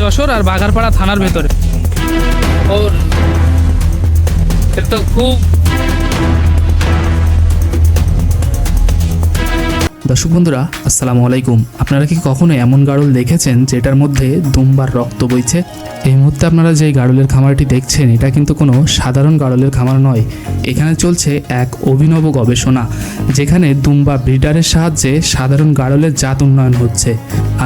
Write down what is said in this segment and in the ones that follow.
যশোর আর বাগারপাড়া থানার ভেতরে। ওর তো খুব দর্শক বন্ধুরা আসসালামু আলাইকুম। আপনারা কি কখনো এমন গাড়ল দেখেছেন যেটার মধ্যে দুম্বার রক্ত বইছে? এই মুহূর্তে আপনারা যে গাড়লের খামারটি দেখছেন এটা কিন্তু কোনো সাধারণ গাড়লের খামার নয়। এখানে চলছে এক অভিনব গবেষণা যেখানে দুম্বা ব্রিডারের সাহায্যে সাধারণ গাড়লের জাত উন্নয়ন হচ্ছে।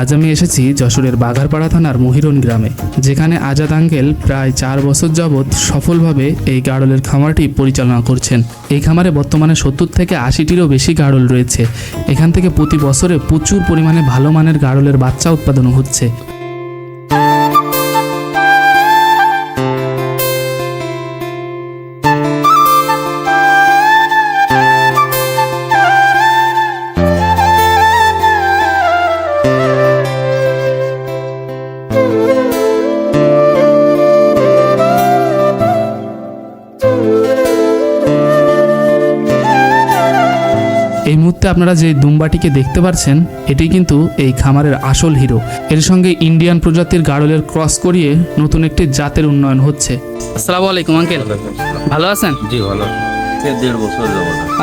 আজ আমি এসেছি যশোরের বাঘারপাড়া থানার মহিরন গ্রামে, যেখানে আজাদ আঙ্কেল প্রায় চার বছর যাবৎ সফলভাবে এই গাড়লের খামারটি পরিচালনা করছেন। এই খামারে বর্তমানে সত্তর থেকে আশিটিরও বেশি গাড়ল রয়েছে। এখান থেকে প্রতি বছরে প্রচুর পরিমাণে ভালো মানের গাড়লের বাচ্চা উৎপাদন হচ্ছে। মুহূর্তে আপনারা যে দুম্বাটিকে দেখতে পাচ্ছেন এটি কিন্তু এই খামারের আসল হিরো। এর সঙ্গে ইন্ডিয়ান প্রজাতির গাড়লের ক্রস করিয়ে নতুন একটি জাতের উন্নয়ন হচ্ছে। আসসালামু আলাইকুম আঙ্কেল। ভালো আছেন? জি ভালো। দেড় বছর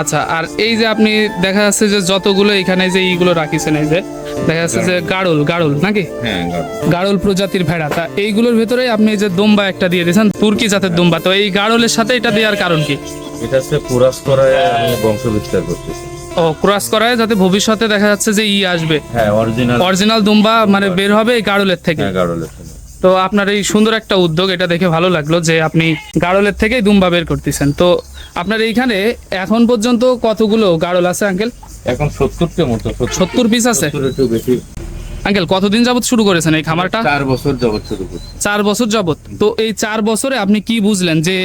আচ্ছা আর এই যে আপনি দেখা যাচ্ছে যে যতগুলো এখানে যে এইগুলো রাখিছেন এই যে দেখা যাচ্ছে যে গাড়ল গাড়ল নাকি? হ্যাঁ গাড়ি। গাড়ল প্রজাতির ভেড়া। তা এইগুলোর ভেতরে আপনি যে দোম্বা একটা দিয়ে দিয়েছেন তুর্কি জাতের দোম্বা। তো এই গাড়লের সাথে এটা দেওয়ার কারণ কি? এটা হচ্ছে পুরাস করায় আমি বংশ বিস্তার করতেছি। ক্রস করায় যাতে ভবিষ্যতে দেখা যাচ্ছে যে ই আসবে। হ্যাঁ অরিজিনাল অরিজিনাল দুম্বা মানে বের হবে এই গাড়লের থেকে। হ্যাঁ গাড়লের সঙ্গে। তো আপনার এই সুন্দর একটা উদ্যোগ এটা দেখে ভালো লাগল যে আপনি গাড়লের থেকেই দুম্বা বের করতেছেন। তো আপনার এইখানে এখন পর্যন্ত কতগুলো গাড়ল আছে আঙ্কেল? এখন সত্তরটা মতো সত্তর পিস আছে? একটু বেশি। আঙ্কেল কতদিন যাবত শুরু করেছেন এই খামারটা? চার বছর যাবত শুরু করছি। চার বছর যাবত তো এই চার বছরে আপনি কি বুঝলেন যে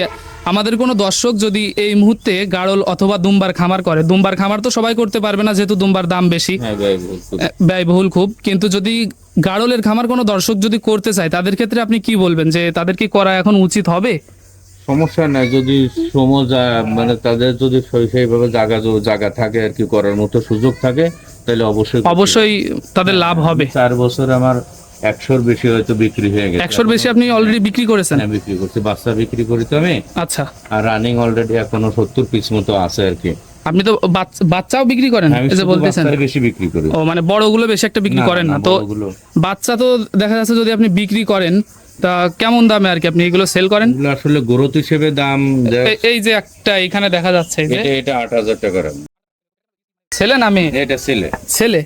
আমাদের কোনো দর্শক যদি এই মুহূর্তে গাড়ল অথবা দুম্বার খামার করে দুম্বার খামার তো সবাই করতে পারবে না যেহেতু দুম্বার দাম বেশি। হ্যাঁ ব্যয়বহুল খুব। কিন্তু যদি গাড়লের খামার কোনো দর্শক যদি করতে চায় তাদের ক্ষেত্রে আপনি কি বলবেন যে তাদের কি করা এখন উচিত হবে? সমস্যা নাই যদি সময় মানে তাদের যদি সেই- সেইভাবে জায়গা জায়গা থাকে আর কি করার মতো সুযোগ থাকে তাহলে অবশ্যই অবশ্যই তাদের লাভ হবে। চার বছর আমার একশোর বেশি হয়তো বিক্রি হয়ে গেছে। একশোর বেশি আপনি অলরেডি বিক্রি করেছেন? হ্যাঁ, বিক্রি করছি। বাচ্চা বিক্রি করি তো আমি। আচ্ছা। আর রানিং অলরেডি এখনও সত্তর পিস মতো আছে আর কি। আপনি তো বাচ্চাও বিক্রি করেন এই যে বলতেছেন? বেশি বিক্রি করি। ও মানে বড়গুলো বেশি একটা বিক্রি করেন না। তো বাচ্চা তো দেখা যাচ্ছে যদি আপনি বিক্রি করেন তা কেমন দামে আর কি আপনি এগুলো সেল করেন? আসলে গ্রোথ হিসেবে দাম এই যে একটা এখানে দেখা যাচ্ছে এটা আট হাজার টাকা। ছেলে না মেয়ে? এটা ছেলে। ছেলে?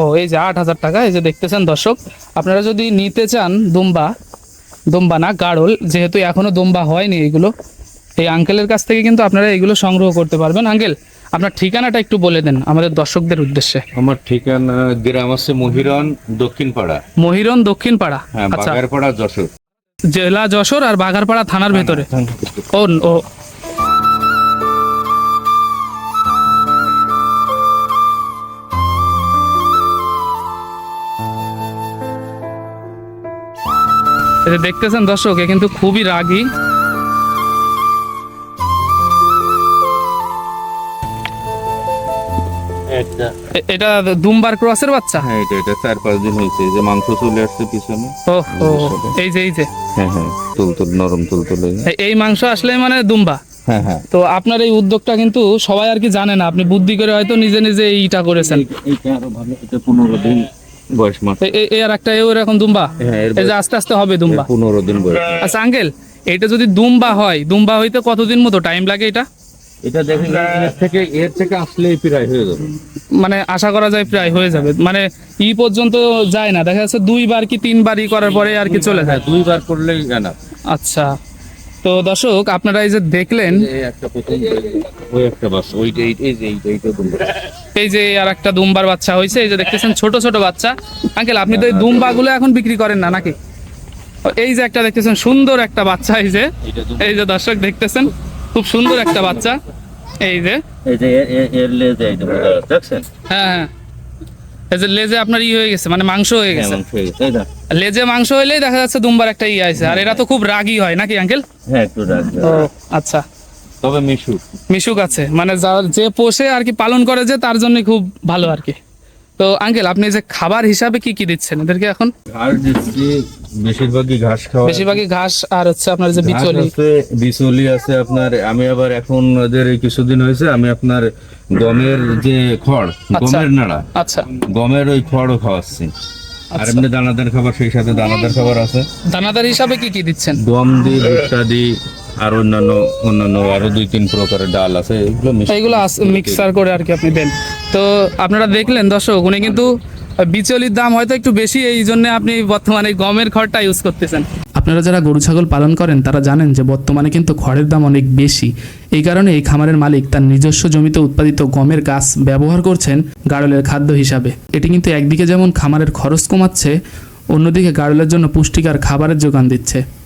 ও এই যে আট হাজার টাকা এই যে দেখতেছেন দর্শক আপনারা যদি নিতে চান দুম্বা দুম্বা না গাড়ল যেহেতু এখনও দুম্বা হয়নি এগুলো এই আঙ্কেলের কাছ থেকে কিন্তু আপনারা এগুলো সংগ্রহ করতে পারবেন। আঙ্কেল আপনার ঠিকানাটা একটু বলে দেন আমাদের দর্শকদের উদ্দেশ্যে। আমার ঠিকানা গ্রাম আছে মহিরন দক্ষিণ পাড়া মহিরন দক্ষিণ পাড়া হ্যাঁ আচ্ছা। বাগারপাড়া যশোর। জেলা যশোর আর বাগারপাড়া থানার ভেতরে। ও যে দেখতেছেন দর্শক এ কিন্তু খুবই রাগী। এটা। দুম্বার ক্রসের বাচ্চা? হ্যাঁ এটা এটা চার পাঁচ দিন হয়েছে যে মাংস চলে আসছে পিছনে। ও ও এই যে এই যে। হ্যাঁ হ্যাঁ তুল তুল নরম তুল তুল এই মাংস আসলে মানে দুম্বা। হ্যাঁ হ্যাঁ। তো আপনার এই উদ্যোগটা কিন্তু সবাই আর কি জানে না। আপনি বুদ্ধি করে হয়তো নিজে নিজে এইটা করেছেন। এটা আরও ভালো। এটা পনেরো দিন বয়স মাস এ- এ- একটা এরকম দুম্বা? হ্যাঁ এই যে আস্তে আস্তে হবে দুম্বা। পনেরো দিন বয়স। আচ্ছা আঙ্কেল এটা যদি দুম্বা হয় দুম্বা হইতে কতদিন মতো টাইম লাগে এটা? এটা দেখেন এর থেকে এর থেকে আসলেই প্রায় হয়ে যাবে। মানে আশা করা যায় প্রায় হয়ে যাবে। মানে ই পর্যন্ত যায় না। দেখা যাচ্ছে দুইবার কি তিনবার ই করার পরে আর কি চলে যায়। হ্যাঁ দুইবার করলেই না আচ্ছা। তো দর্শক আপনারা এই যে দেখলেন এই যে আর একটা দুম্বার বাচ্চা হয়েছে এই যে দেখতেছেন ছোট ছোট বাচ্চা। আঙ্কেল আপনি তো এই দুম্বাগুলো এখন বিক্রি করেন না নাকি? এই যে একটা দেখতেছেন সুন্দর একটা বাচ্চা এই যে। এই যে দর্শক দেখতেছেন? খুব সুন্দর একটা বাচ্চা। এই যে। এই যে এর- এর- এর লেজ এইটা দেখছেন? হ্যাঁ হ্যাঁ। লেজে আপনার ই হয়ে গেছে মানে মাংস হয়ে হ্যাঁ গেছে? লেজে মাংস হইলেই দেখা যাচ্ছে দুম্বার একটা ই আছে আর এরা তো খুব রাগি হয় নাকি আঙ্কেল? হ্যাঁ একটু আচ্ছা। তবে মিশু মিশুক আছে। মানে যার যে পোষে আর কি পালন করে যে তার জন্য খুব ভালো আর কি। তো আঙ্কেল আপনি যে খাবার হিসাবে কি কি দিচ্ছেন? এদেরকে এখন? ঘাস দিচ্ছি বেশিরভাগই ঘাস খাওয়া বেশিরভাগই ঘাস আর হচ্ছে আপনার যে বিচলি। আছে বিচলি আছে আপনার আমি আবার এখন ওদের কিছুদিন হয়েছে আমি আপনার গমের যে খড় আচ্ছা। গমের নাড়া আচ্ছা। গমের ওই খড়ও খাওয়াচ্ছি। আর আচ্ছা। এমনি দানাদার খাবার সেই সাথে দানাদার খাবার আছে। দানাদার হিসাবে কি কি দিচ্ছেন? গম দিই ভুট্টা দিই আর অন্যান্য অন্যান্য আরও দুই তিন প্রকারের ডাল আছে এগুলো এইগুলো মিক্সার করে আর কি আপনি দেন। তো আপনারা দেখলেন দর্শক উনি কিন্তু বিচলির দাম হয়তো একটু বেশি, এই জন্য আপনি বর্তমানে গমের খড়টা ইউজ করতেছেন। আপনারা যারা গরু, ছাগল পালন করেন, তারা জানেন যে বর্তমানে কিন্তু খড়ের দাম অনেক বেশি। এই কারণে এই খামারের মালিক তার নিজস্ব জমিতে উৎপাদিত গমের গাছ ব্যবহার করছেন গাড়লের খাদ্য হিসাবে। এটি কিন্তু একদিকে যেমন খামারের খরচ কমাচ্ছে, অন্যদিকে গাড়লের জন্য পুষ্টিকর খাবারের যোগান দিচ্ছে।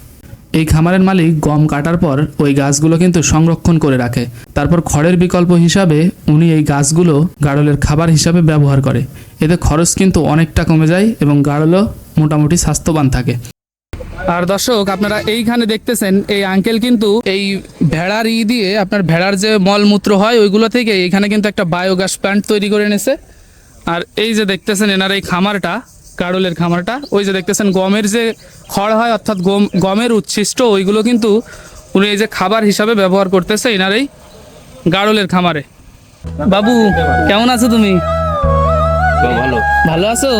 এই খামারের মালিক গম কাটার পর ওই গাছগুলো কিন্তু সংরক্ষণ করে রাখে। তারপর খড়ের বিকল্প হিসাবে উনি এই গাছগুলো গাড়লের খাবার হিসাবে ব্যবহার করে। এতে খরচ কিন্তু অনেকটা কমে যায় এবং গাড়লও মোটামুটি স্বাস্থ্যবান থাকে। আর দর্শক, আপনারা এইখানে দেখতেছেন, এই আঙ্কেল কিন্তু এই ভেড়ার ই দিয়ে আপনার ভেড়ার যে মলমূত্র হয়, ওইগুলো থেকে এখানে কিন্তু একটা বায়োগ্যাস প্ল্যান্ট তৈরি করে এনেছে। আর এই যে দেখতেছেন এনার এই খামারটা কাড়লের খামারটা। ওই যে দেখতেছেন গমের যে খড় হয় অর্থাৎ গম গমের উচ্ছিষ্ট ওইগুলো কিন্তু উনি এই যে খাবার হিসাবে ব্যবহার করতেছে এনার এই গাড়লের খামারে। বাবু কেমন আছো তুমি? ভালো। ভালো আছো?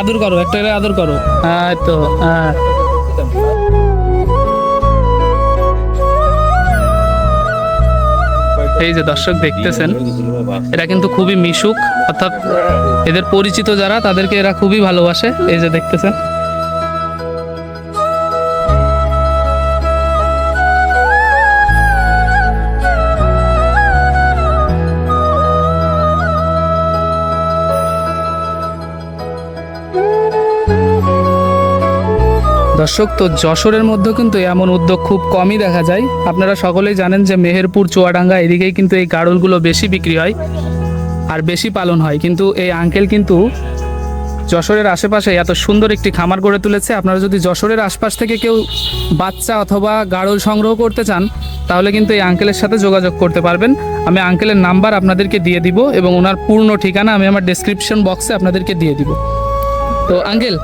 আদর করো একটা আদর করো। হ্যাঁ তো হ্যাঁ। এই যে দর্শক দেখতেছেন, এরা কিন্তু খুবই মিশুক, অর্থাৎ এদের পরিচিত যারা, তাদেরকে এরা খুবই ভালোবাসে, এই যে দেখতেছেন। দর্শক, তো যশোরের মধ্যে কিন্তু এমন উদ্যোগ খুব কমই দেখা যায়। আপনারা সকলেই জানেন যে মেহেরপুর, চুয়াডাঙ্গা এদিকেই কিন্তু এই গাড়লগুলো বেশি বিক্রি হয় আর বেশি পালন হয়। কিন্তু এই আঙ্কেল কিন্তু যশোরের আশেপাশে এত সুন্দর একটি খামার গড়ে তুলেছে। আপনারা যদি যশোরের আশপাশ থেকে কেউ বাচ্চা অথবা গাড়ল সংগ্রহ করতে চান, তাহলে কিন্তু এই আঙ্কেলের সাথে যোগাযোগ করতে পারবেন। আমি আঙ্কেলের নাম্বার আপনাদেরকে দিয়ে দিব এবং ওনার পূর্ণ ঠিকানা আমি আমার ডেসক্রিপশন বক্সে আপনাদেরকে দিয়ে দিব। তো আঙ্কেল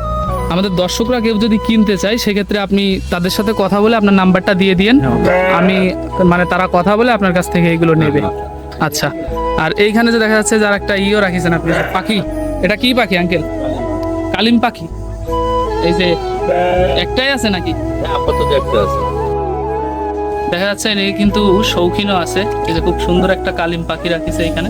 আমাদের দর্শকরা কেউ যদি কিনতে চায় সেক্ষেত্রে আপনি তাদের সাথে কথা বলে আপনার নাম্বারটা দিয়ে দিয়েন। আমি মানে তারা কথা বলে আপনার কাছ থেকে এগুলো নেবে। আচ্ছা আর এইখানে যে দেখা যাচ্ছে যার একটা ইও রাখিছেন আপনি পাখি। এটা কি পাখি আঙ্কেল? কালিম পাখি? এই যে একটাই আছে নাকি? আপাতত একটা আছে। দেখা যাচ্ছে এ কিন্তু শৌখিনও আছে। এই যে খুব সুন্দর একটা কালিম পাখি রাখিছে এখানে।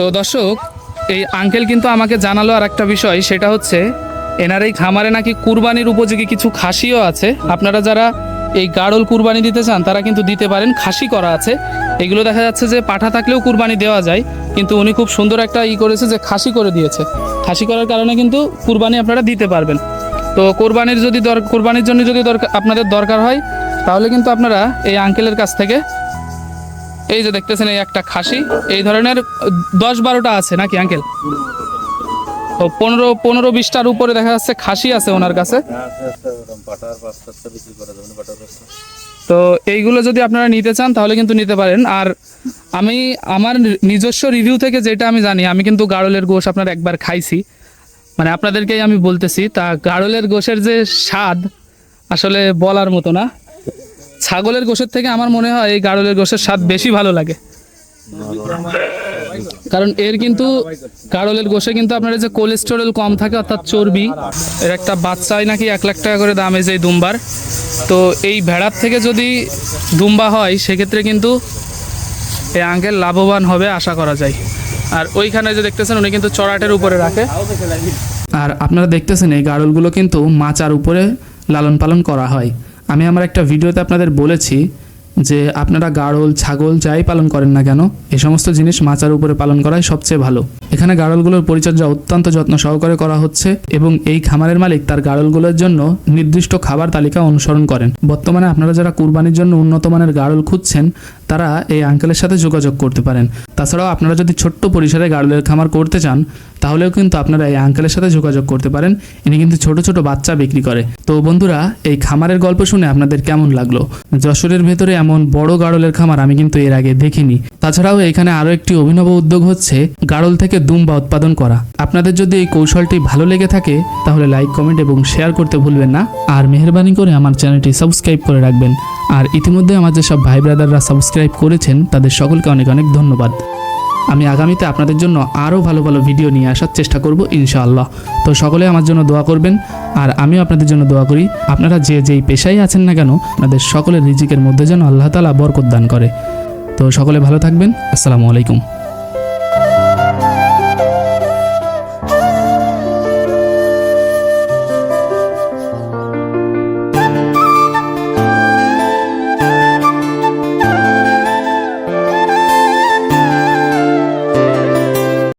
তো দর্শক, এই আঙ্কেল কিন্তু আমাকে জানালো আর একটা বিষয়, সেটা হচ্ছে, এনার এই খামারে নাকি কুরবানির উপযোগী কিছু খাসিও আছে। আপনারা যারা এই গাড়ল কুরবানি দিতে চান, তারা কিন্তু দিতে পারেন, খাসি করা আছে। এগুলো দেখা যাচ্ছে যে পাঠা থাকলেও কুরবানি দেওয়া যায়, কিন্তু উনি খুব সুন্দর একটা ই করেছে যে খাসি করে দিয়েছে। খাসি করার কারণে কিন্তু কুরবানি আপনারা দিতে পারবেন। তো কোরবানির যদি দর কোরবানির জন্য যদি দরকার আপনাদের দরকার হয়, তাহলে কিন্তু আপনারা এই আঙ্কেলের কাছ থেকে এই যে দেখতেছেন এই একটা খাসি, এই ধরনের দশ বারোটা আছে নাকি আঙ্কেল তো পনেরো পনেরো বিশটার উপরে দেখা যাচ্ছে খাসি আছে ওনার কাছে। তো এইগুলো যদি আপনারা নিতে চান, তাহলে কিন্তু নিতে পারেন। আর আমি, আমার নিজস্ব রিভিউ থেকে যেটা আমি জানি, আমি কিন্তু গাড়লের গোশ আপনার একবার খাইছি। মানে আপনাদেরকেই আমি বলতেছি, তা গাড়লের গোশের যে স্বাদ আসলে বলার মতো না। ছাগলের গোশের থেকে আমার মনে হয় এই গাড়লের গোশের স্বাদ বেশি ভালো লাগে। কারণ এর কিন্তু গাড়লের গোশে কিন্তু আপনার যে কোলেস্টেরল কম থাকে, অর্থাৎ চর্বি, এর একটা বাচ্চায় নাকি এক লাখ টাকা করে দাম এই দুম্বার। তো এই ভেড়ার থেকে যদি দুম্বা হয়, সেক্ষেত্রে কিন্তু এই আঙ্কেল লাভবান হবে আশা করা যায়। আর ওইখানে যে দেখতেছেন, উনি কিন্তু চড়াটের উপরে রাখে। আর আপনারা দেখতেছেন, এই গাড়লগুলো কিন্তু মাচার উপরে লালন পালন করা হয়। আমি আমার একটা ভিডিওতে আপনাদের বলেছি যে আপনারা গাড়ল, ছাগল যাই পালন করেন না কেন, এ সমস্ত জিনিস মাচার উপরে পালন করাই সবচেয়ে ভালো। এখানে গাড়লগুলোর পরিচর্যা অত্যন্ত যত্ন সহকারে করা হচ্ছে এবং এই খামারের মালিক তার গাড়লগুলোর জন্য নির্দিষ্ট খাবার তালিকা অনুসরণ করেন। বর্তমানে আপনারা যারা কুরবানির জন্য উন্নত মানের গাড়ল খুঁজছেন তারা এই আঙ্কেলের সাথে যোগাযোগ করতে পারেন। তাছাড়াও আপনারা যদি ছোট্ট পরিসরে গাড়লের খামার করতে চান, তাহলেও কিন্তু আপনারা এই আঙ্কেলের সাথে যোগাযোগ করতে পারেন। ইনি কিন্তু ছোট ছোট বাচ্চা বিক্রি করে। তো বন্ধুরা, এই খামারের গল্প শুনে আপনাদের কেমন লাগল? যশোরের ভেতরে এমন বড় গাড়লের খামার আমি কিন্তু এর আগে দেখিনি। তাছাড়াও এখানে আরও একটি অভিনব উদ্যোগ হচ্ছে গাড়ল থেকে দুম্বা উৎপাদন করা। আপনাদের যদি এই কৌশলটি ভালো লেগে থাকে, তাহলে লাইক কমেন্ট এবং শেয়ার করতে ভুলবেন না। আর মেহরবানি করে আমার চ্যানেলটি সাবস্ক্রাইব করে রাখবেন। আর ইতিমধ্যে আমার যেসব ভাই ব্রাদাররা সাবস্ক্রাইব করেছেন, তাদের সকলকে অনেক অনেক ধন্যবাদ। আমি আগামীতে আপনাদের জন্য আরও ভালো ভালো ভিডিও নিয়ে আসার চেষ্টা করব, ইনশাআল্লাহ। তো সকলে আমার জন্য দোয়া করবেন, আর আমিও আপনাদের জন্য দোয়া করি, আপনারা যে যেই পেশায় আছেন না কেন, আপনাদের সকলের রিজিকের মধ্যে যেন আল্লাহ তালা বরকত দান করে। তো সকলে ভালো থাকবেন, আসসালামু আলাইকুম।